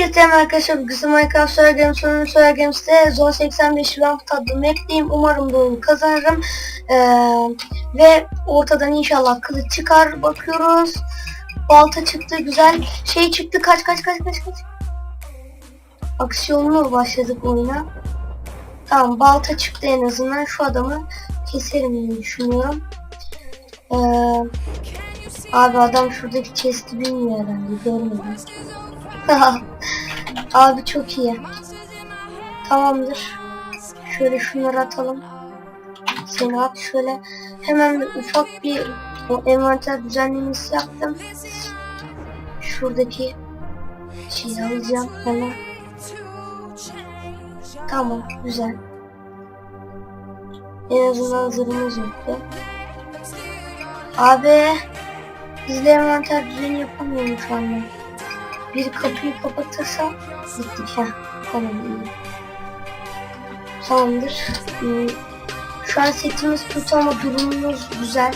Herkese merhaba arkadaşlar. Bugün Minecraft Solar Games sonunun Solar Games'te Zone 85 Ramp tadlı map'teyim. Umarım oyunu kazanırım. Ee, ve ortadan inşallah kılıç çıkar. Bakıyoruz. Balta çıktı. Güzel. Şey çıktı. Kaç kaç kaç kaç kaç. Aksiyonlu başladık oyuna. Tamam balta çıktı en azından. Şu adamı keserim diye düşünüyorum. Ee, abi adam şuradaki chest'i bilmiyor herhalde. Görmedim. Abi çok iyi. Tamamdır. Şöyle şunları atalım. Seni at şöyle. Hemen ufak bir o envanter düzenlemesi yaptım. Şuradaki şeyi alacağım hemen. Tamam güzel. En azından zırhımız yoktu. Abi bizle envanter düzeni yapamıyorum şu anda. Bir kapıyı kapatırsa gittik ha. Tamam iyi. Tamamdır. Hmm, Şu an setimiz kötü ama durumumuz güzel.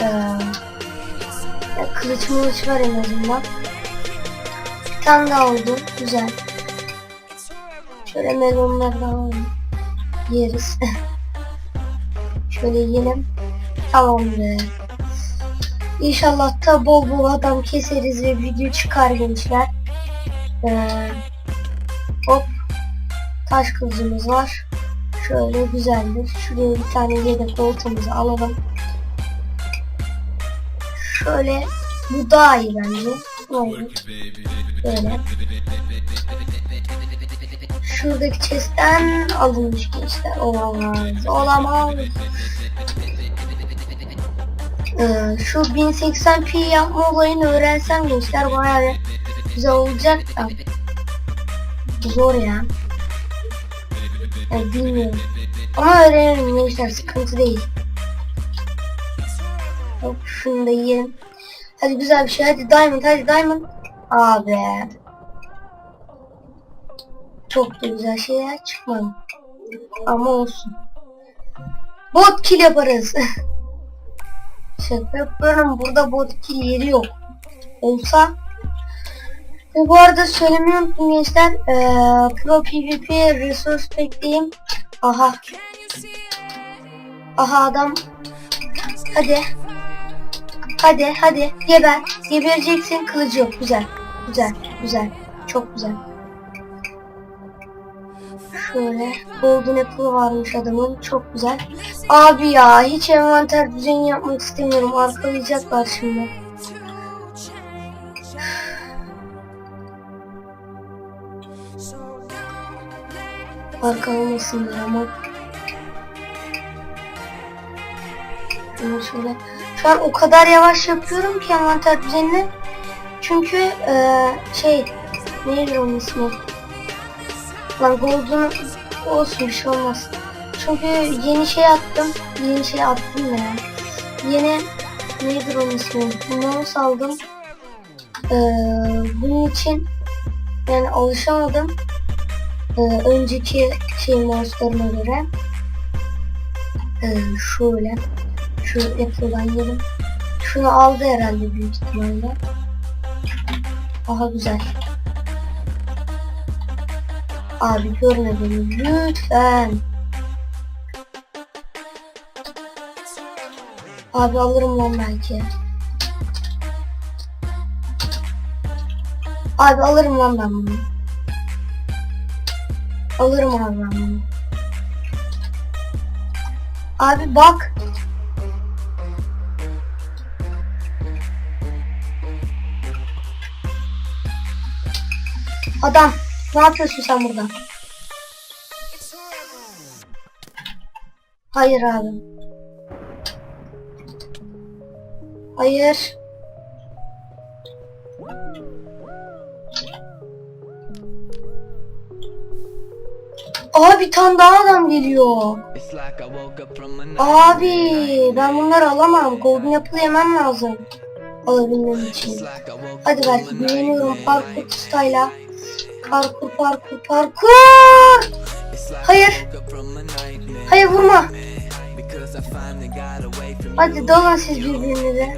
Ee, kılıç mılıç var en azından. Bir tane daha oldu. Güzel. Şöyle melonlardan alalım. Yeriz. Şöyle yiyelim. Tamamdır. İnşallah da bol bol adam keseriz ve video çıkar gençler. Ee, hop. Taş kılıcımız var. Şöyle güzeldir. Şuraya bir tane yedek oltamızı alalım. Şöyle bu daha iyi bence. Böyle. Şuradaki chest'ten alınmış gençler. Olamaz. Olamaz. Ee, şu 1080p yapma olayını öğrensem gençler bayağı güzel olacak da zor ya. Yani bilmiyorum. Ama öğrenirim gençler sıkıntı değil. Hop şunu da yiyelim. Hadi güzel bir şey hadi diamond hadi diamond. Abi. Çok da güzel şeyler çıkmadı. Ama olsun. Bot kill yaparız. Şaka yapıyorum. Burada bot kill yeri yok. Olsa ve bu arada söylemeyi unuttum gençler. Ee, Pro PvP Resource Pack'teyim. Aha. Aha adam. Hadi. Hadi hadi. Geber. Gebereceksin. Kılıcı yok. Güzel. Güzel. Güzel. Çok güzel. Şöyle Golden Apple varmış adamın. Çok güzel. Abi ya hiç envanter düzeni yapmak istemiyorum. Arkalayacaklar şimdi. Arkalamasınlar ama. Şunu şöyle. Şu an o kadar yavaş yapıyorum ki envanter düzenini. Çünkü eee şey neydi onun ismi? Lan Golden olsun bir şey olmaz. Çünkü yeni şey attım. Yeni şey attım ya. Yeni nedir onun ismi? Mouse aldım. Ee, bunun için yani alışamadım. Ee, önceki şey mouse'larıma göre. Ee, şöyle. Şu Apple'dan yedim. Şunu aldı herhalde büyük ihtimalle. Aha güzel. Abi görme beni lütfen. Abi alırım lan belki. Abi alırım lan ben bunu. Alırım abi ben bunu. Abi bak. Adam ne yapıyorsun sen burada? Hayır abi. Hayır. Abi bir tane daha adam geliyor. Abi ben bunları alamam. Golden Apple yemem lazım. Alabilmem için. Hadi belki güveniyorum parkur style'a. Parkur parkur parkur. Hayır. Hayır vurma. Hadi dalın siz birbirinize.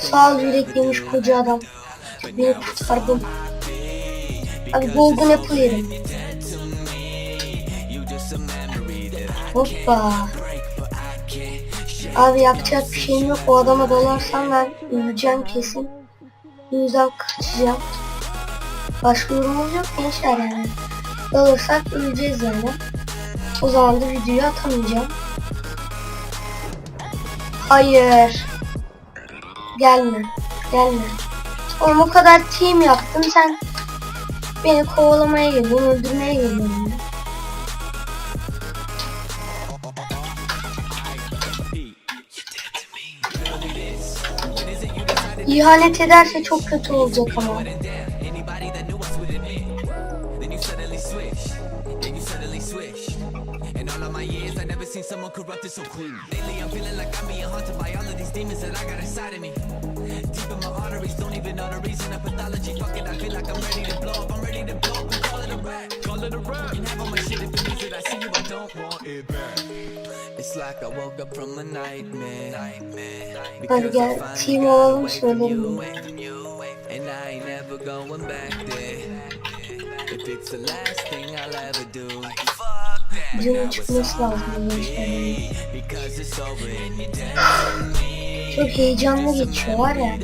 Sağ ol yüreklemiş koca adam. Beni kurtardın. Abi golden apple yerim. Hoppa. Abi yapacak bir şeyim yok. O adama dalarsam ben öleceğim kesin. Yüzden kaçacağım. Başka yorumumuz yok gençler yani. Dalırsak öleceğiz yani. O zaman da videoyu atamayacağım. Hayır. Gelme. Gelme. Oğlum o kadar team yaptım sen beni kovalamaya geliyorsun, öldürmeye geliyorsun. İhanet ederse çok kötü olacak ama. Someone corrupted so clean. Lately, I'm feeling like I'm being haunted by all of these demons that I got inside of me. Deep in my arteries, don't even know the reason of pathology. Fuck it, I feel like I'm ready to blow up. I'm ready to blow up and call it a rap. Call it a rap. Can have all my shit Hadi gel team olalım söylerim. Videonun çıkması lazım. Çok heyecanlı geçiyor var ya.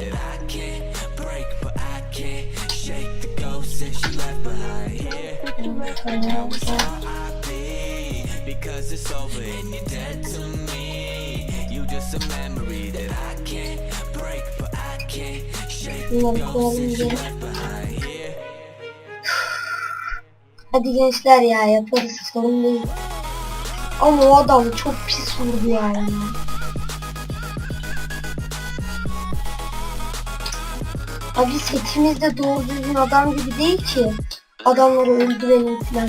Tamam, tamam. Because it's over and you're dead to me. You just a memory that I can't break, but I can't shake. Hadi gençler ya yaparız sorun değil. Ama o adam çok pis vurdu yani. Abi setimizde doğru düzgün adam gibi değil ki. Adamları öldürelim falan.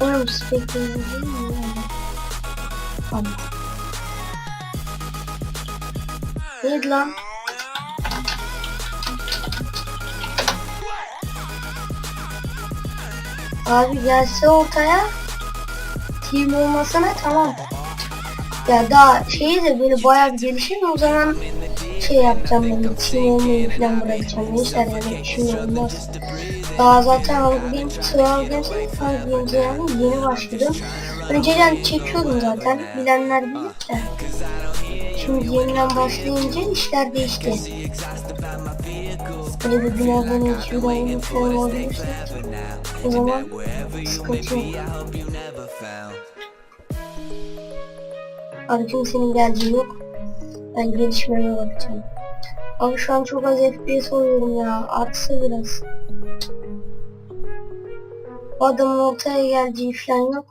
Oğlum spekler değil? Tamam. Neydi lan? Abi gelse ortaya team olmasına tamam. Ya daha şeyi de böyle bayağı bir gelişir o zaman şey yapacağım team olmayı falan bırakacağım. Neyse yani şimdi olmaz. Daha zaten Survival Games, Hunger Games yani yeni başladım. Önceden çekiyordum zaten bilenler bilir de. Şimdi yeniden başlayınca işler değişti. Böyle bir bin abone, abone falan olursa o zaman sıkıntı yok. Abi kimsenin geldiği yok. Ben gelişmeme bakacağım. Abi şu an çok az FPS oluyorum ya. Artsa biraz. Bu adamın ortaya geldiği falan yok.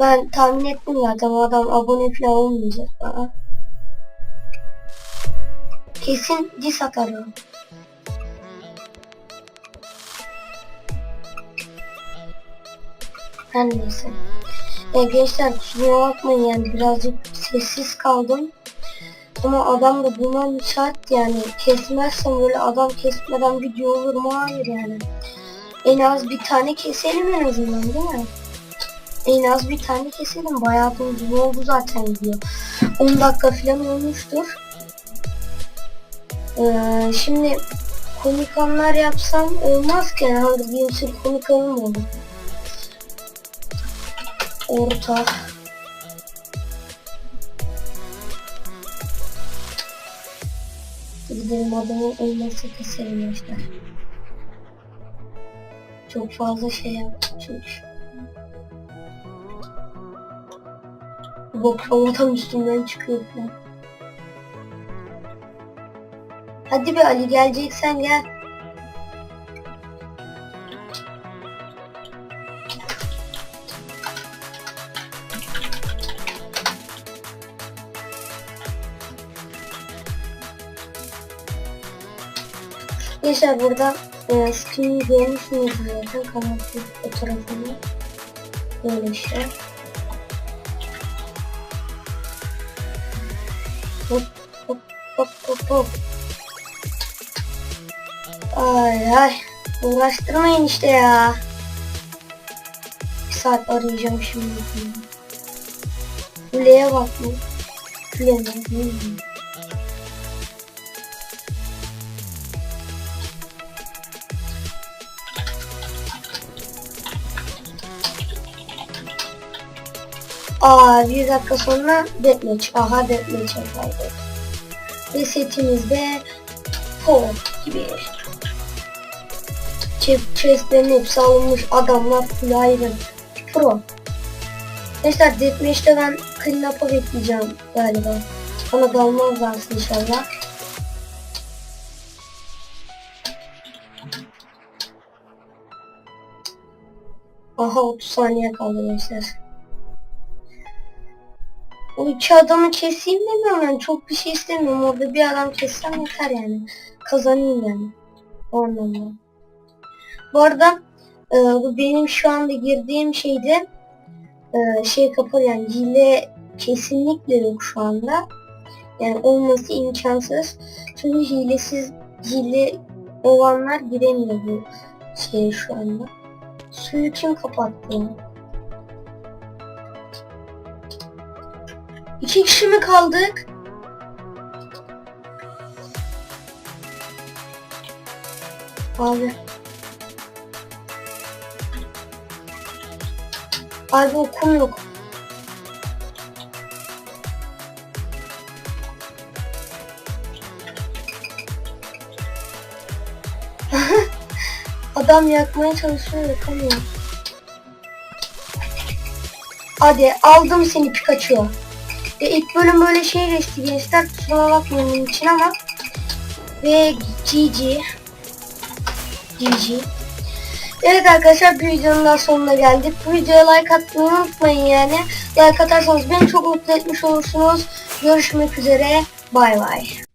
Ben tahmin ettim zaten o adam abone falan olmayacak bana. Kesin dis atar o. Her neyse. Ya gençler kusura bakmayın yani birazcık sessiz kaldım. Ama adam da buna müsait yani kesmezsem böyle adam kesmeden video olur mu? Hayır yani. En az bir tane keselim en azından değil mi? En az bir tane keselim. Bayağı da oldu zaten video. 10 dakika falan olmuştur. Ee, şimdi komik anlar yapsam olmaz ki. Yani Hunger Games'in komik anı mı olur? Orta. Gidelim adamı olmazsa keselim işte. Çok fazla şey yaptım çünkü. Bakıyorum adam üstünden çıkıyor falan. Hadi be Ali geleceksen gel. Gençler burada e, Steam'i görmüşsünüz zaten kanal fotoğrafını. Böyle işte. Hop hop hop hop hop. Ay ay. Uğraştırmayın işte ya. Bir saat arayacağım şimdi. Kuleye bak mı? Kule mi? Aa bir dakika sonra deathmatch. Aha deathmatch yapalım. Ve setimizde Paul gibi. Chest, chestlerin hepsi alınmış adamlar full iron. Pro. Arkadaşlar deathmatch'te ben clean up'a bekleyeceğim galiba. Bana dalmazlarsa inşallah. Aha 30 saniye kaldı gençler. O iki adamı keseyim demiyorum yani çok bir şey istemiyorum. Orada bir adam kessem yeter yani. Kazanayım yani. O anlamda. Bu arada e, bu benim şu anda girdiğim şeyde e, şey kapalı yani hile kesinlikle yok şu anda. Yani olması imkansız. Çünkü hilesiz hile olanlar giremiyor bu şey şu anda. Suyu kim kapattı İki kişi mi kaldık? Abi. Abi okum yok. Adam yakmaya çalışıyor yakamıyor. Hadi aldım seni Pikachu. E, ilk bölüm böyle şey geçti gençler kusura bakmayın için ama ve GG GG Evet arkadaşlar bir videonun daha sonuna geldik. Bu videoya like atmayı unutmayın yani. Like atarsanız beni çok mutlu etmiş olursunuz. Görüşmek üzere. Bay bay.